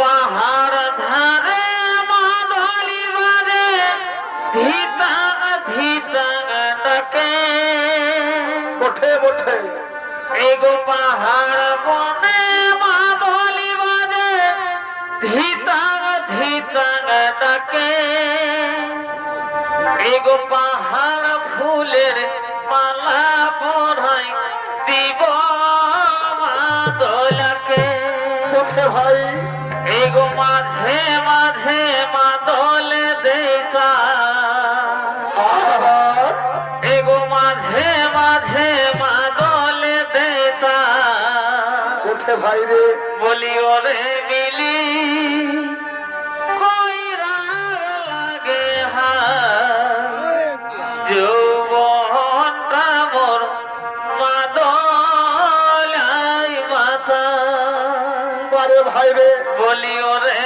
পাহাড় ধারে মাদলি বাজে। ধিতা ধিতা ডাকে। বটে বটে এগো পাহাড় বনে মাদলি বাজে। ধিতা ধিতা ডাকে। এগো পাহাড় ফুলের মালা পরাই দিব মাদলাকে। বটে ভাই। এগো মাঝে মাঝে মাদলে দেখা এগো মাঝে মাঝে মাদলে দেখা বটে ভাই রে। বলি ওরে মিলি কই রাগ লাগে মোর মাদলাই মাথা। আরে বলিও রে